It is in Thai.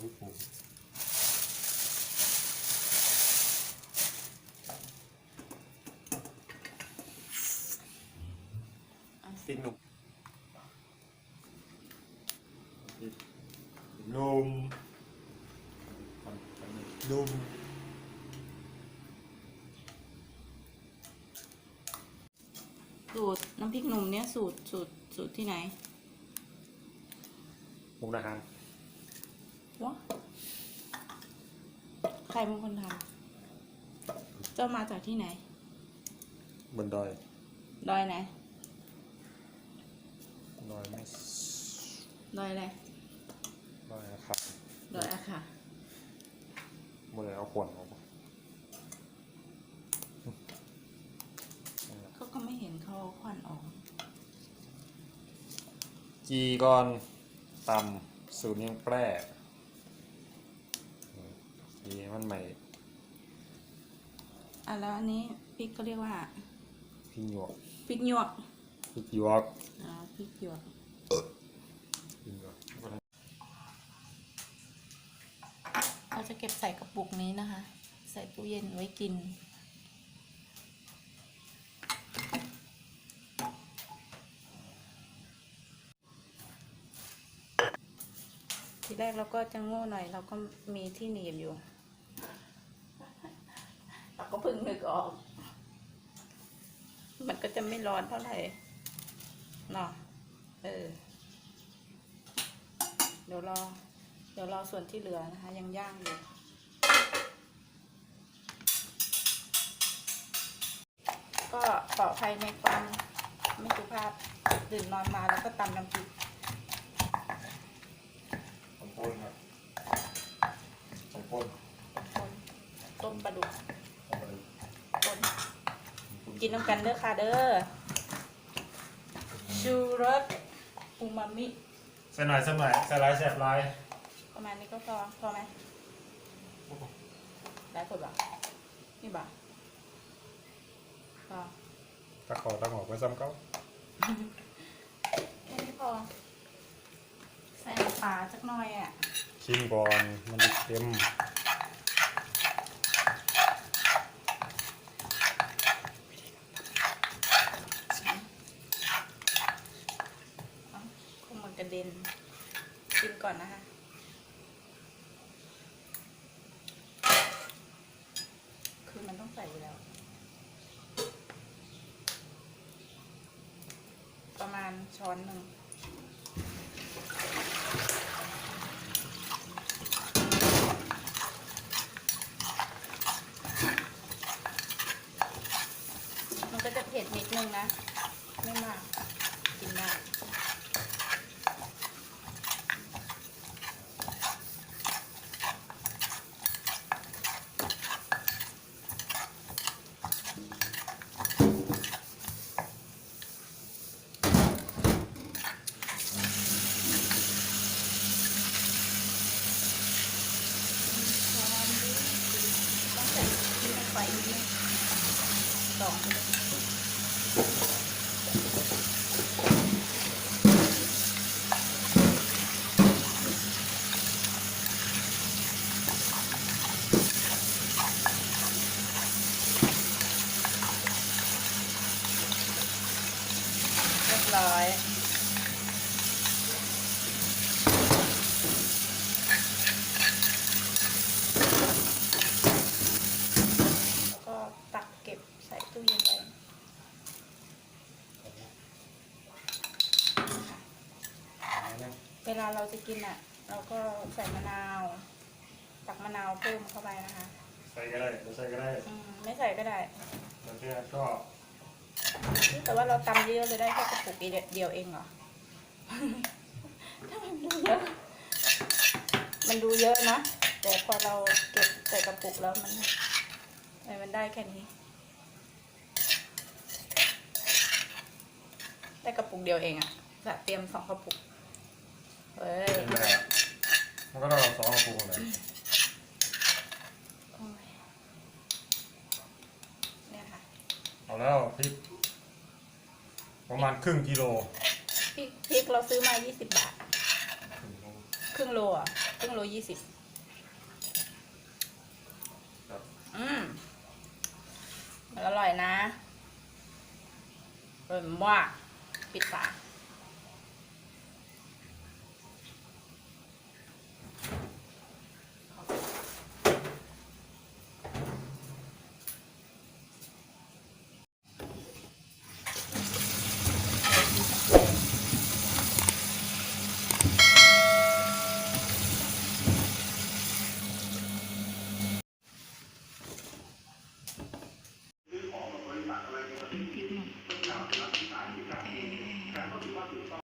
ของพี่ปูติดหนุกนุ่มนุ่มสูตรน้ำพริกหนุ่มเนี่ยสูตรสูตรสูตรที่ไหน มุกดาหาร วะใครเป็นคนทำเจ้ามาจากที่ไหน บนดอย ดอยไหน ดอยไม่ดอยอะไร ดอยนะครับดอยอะค่ะ บนดอยเอาขวดออกมาเขาก็ไม่เห็นเขาเอาควันออก จีก่อนตำสูตรเนียงแปร่ จีมันใหม่อะแล้วอันนี้พริกก็เรียกว่าพริกหยวกพริกหยวกพริกหยวกอ๋อพริกหยวกพริกหยวกเราจะเก็บใส่กระปุกนี้นะคะ ใส่ตู้เย็นไว้กินทีแรกเราก็จะโง่หน่อยเราก็มีที่หนีบอยู่ เรา กออก มันก็จะไม่ร้อนเท่าไหร่เนาะเออ เดี๋ยวรอ เดี๋ยวรอส่วนที่เหลือนะคะ ยังย่างอยู่ก็ขออภัยในความไม่สุภาพตื่นนอนมาแล้วก็ตำน้ำพริก สองคนครับสองคน คนต้มปลาดุก เอาไป คน กินน้ำกันเด้อค่ะเด้อชูรสอูมามิ ใส่หน่อยใส่หน่อยใส่ลายแสบลายประมาณนี้ก็พอพอไหมได้ผลบ่ะนี่บ่ะพอตะขอตะหอกไว้ซ้ำเขาแค่นี้พอ ใส่น้ำปลาสักหน่อยอะชิมก่อนมันจะเค็ม เอ้าคงมันกระ เด็นกินก่อนนะคะ คือมันต้องใส่อยู่แล้ว ประมาณช้อนหนึ่ง มันก็จะเผ็ดนิดนึงนะ ไม่มาก กินได้ ต้องใส่พริกลง ไปนิดนึงสองเรียบร้อย แล้วก็ตักเก็บใส่ตู้เย็นไว้ เว ลาเราจะกินอะ เราก็ใส่มะนาว ตักมะนาวเพิ่มเข้าไปนะคะใส่ก็ได้ไม่ใส่ก็ได้อืมไม่ใส่ก็ได้แล้วเพื่อนก็แต่ว่าเราตำเยอะเลยได้แค่กระปุกเดียวเองเหรอ ถ้ามันดูเยอะมันดูเยอะนะ แต่พอเราเก็บใส่กระปุกแล้วมันเออมันได้แค่นี้ ได้กระปุกเดียวเองอะจะเตรียมสองกระปุก เฮ้ยเป็นแบบมันก็ต้องเอาสองกระปุกเลยโอ้ยเนี่ยค่ะเอาแล้วพริกประมาณครึ่งกิโลพริกพริกเราซื้อมา 20 บาท ครึ่งโลอะ ครึ่งโลยี่สิบครับอืมมันอร่อยนะอร่อยมากปิดฝาก